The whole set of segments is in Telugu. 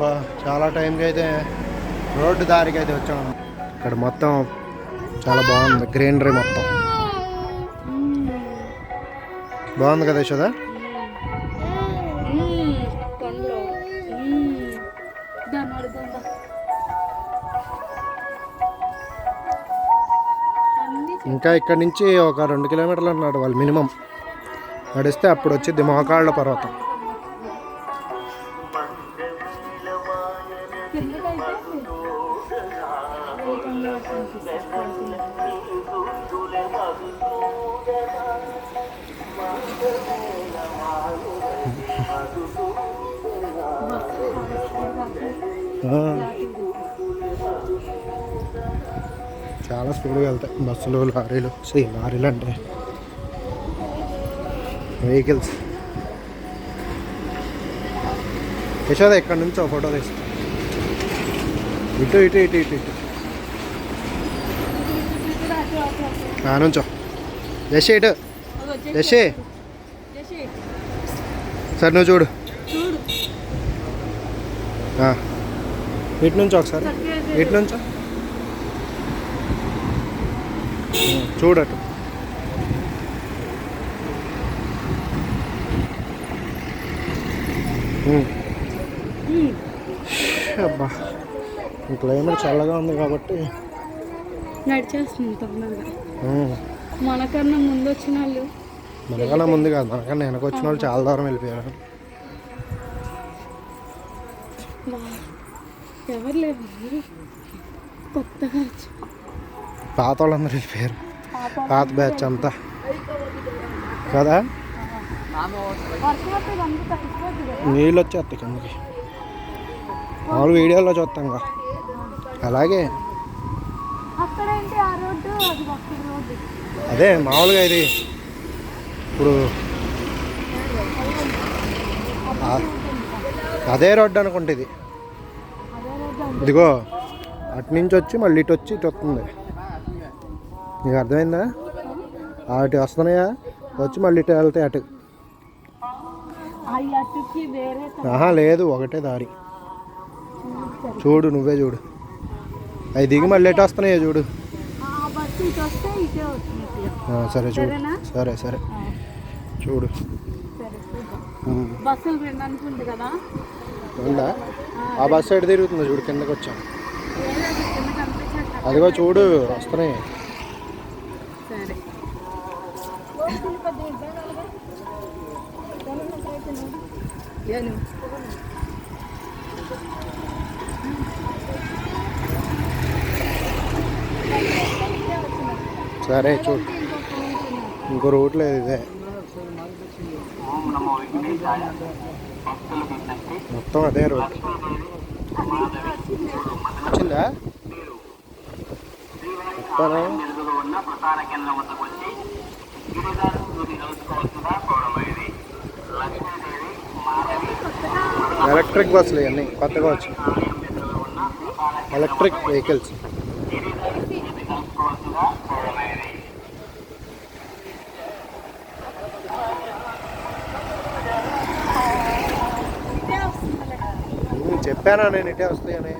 బా చాలా టైంకి అయితే రోడ్డు దారికి అయితే వచ్చాము ఇక్కడ మొత్తం చాలా బాగుంది గ్రీనరీ మొత్తం. బాగుంది కదా యశోద? ఇంకా ఇక్కడ నుంచి ఒక రెండు కిలోమీటర్లు అన్నాడు వాళ్ళు మినిమం. నడిస్తే అప్పుడు వచ్చేది మోకాళ్ళ పర్వతం. చాలా స్పీడ్గా వెళ్తాయి బస్సులు లారీలు. సీ లారీలు అంటే వెహికల్స్. యశోద ఇక్కడ నుంచి ఒక ఫోటో తీసుకు. ఇటు ఇటు ఇటు ఇటు ఇటు. నుంచో. యశ్ ఇటు. యశ్. సరే నువ్వు చూడు. ఇటు నుంచి ఒకసారి. ఇటు నుంచో. చూడటు. అబ్బా. క్లైమేట్ చల్లగా ఉంది కాబట్టి నడిచేస్తుంది తొందరగా. మనకన్నా ముందు వచ్చిన వాళ్ళు మనకన్నా ముందు కాదు మనకన్నా వెనక వచ్చిన వాళ్ళు చాలా దూరం వెళ్ళిపోయారు. ఎవరు లేరు? కొత్తగా పాత వాళ్ళందరూ వెళ్ళిపోయారు. పాత బ్యాచ్ అంతా. కదా. నీళ్ళు వచ్చేస్తాయి కిందకి. మామూలు వీడియోలో చూస్తాం కదా అలాగే. అది మామూలుగా ఇది. ఇప్పుడు అదే రోడ్డు అనుకుంటే ఇది. ఇదిగో అటు నుంచి వచ్చి మళ్ళీ ఇటు వచ్చి ఇటు వస్తుంది. నీకు అర్థమైందా? అటు వస్తున్నాయా? వచ్చి మళ్ళీ ఇటు వెళ్తాయి అటు. ఆహా లేదు ఒకటే దారి. చూడు నువ్వే చూడు. అవి దిగి మళ్ళీ ఎటు వస్తున్నాయో చూడు. ఆ బస్సు ఇటు వస్తే ఇటే వస్తుంది ఆ, సరే చూడు? సరే సరే. చూడు. ఉంది ఆ బస్సు ఎటు తిరుగుతుందో చూడు కిందకి వచ్చాం. అదిగో చూడు వస్తున్నాయి. సరే. సరే చూడు ఇంకో రూట్ లేదు ఇదే. మొత్తం అదే రోడ్ వచ్చిందా? చెప్తానా ఎలక్ట్రిక్ బస్సులు ఇవన్నీ కొత్తగా వచ్చాయి ఎలక్ట్రిక్ వెహికల్స్. చెప్పానా నేను ఇటే వస్తాయని?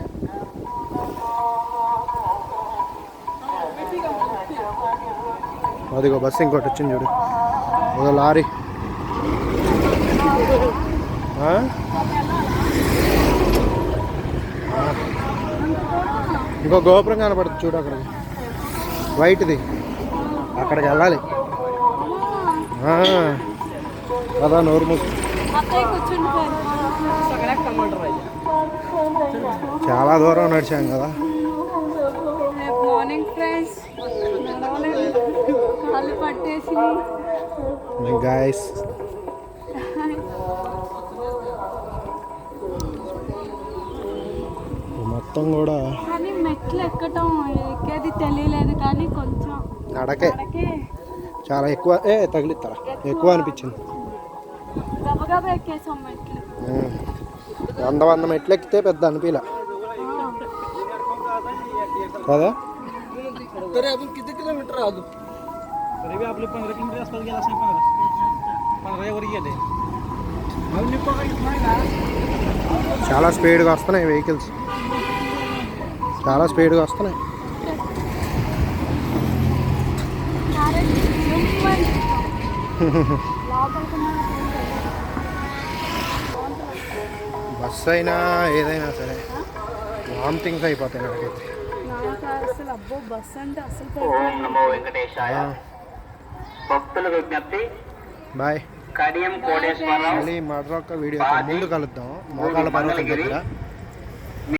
అదిగో బస్సు ఇంకోటి వచ్చింది చూడు. అదో లారీ. ఆ? ఇంకో గోపురం కనపడుతుంది చూడు అక్కడికి వైట్ది అక్కడికి వెళ్ళాలి. ఆ. కదా నోరు కూర్చుండి చాలా దూరం నడిచాం కదా. మార్నింగ్ ఫ్రెండ్స్ కాళ్ళు పట్టేసి గాయస్ మొత్తం కూడా మెట్లు ఎక్కటం ఎక్కేది తెలియలేదు కానీ కొంచెం నడకే మనకి చాలా ఎక్కువ ఏ తగిలిస్తారా ఎక్కువ అనిపించింది గబగబా ఎక్కేసాం మెట్లు ఉమ్. వంద వంద మెట్లు ఎక్కితే పెద్ద అనిపించలే కదా तरी अजून किती किलोमीटर आहे अजून तरी बी आपले पंधरा किलोमीटर आसपास गेला असेल पंधरा पंधरा वर गेले अजून निप्पा काही नाही ना చాలా స్పీడ్గా వస్తున్నాయి వెహికల్స్ చాలా స్పీడ్గా వస్తున్నాయి. బస్సు అయినా ఏదైనా సరే వామిటింగ్స్ అయిపోతాయి నాకైతే. నాకు అసలు అబ్బో బస్ అంటే అసలు ఓం నమో వెంకటేశాయ భక్తుల విజ్ఞప్తి బాయ్ కడియం కోటేశ్వరరావు మళ్ళీ మరొక వీడియో ముందు కలుద్దాం. మోకాళ్ళ పర్వతం దగ్గర.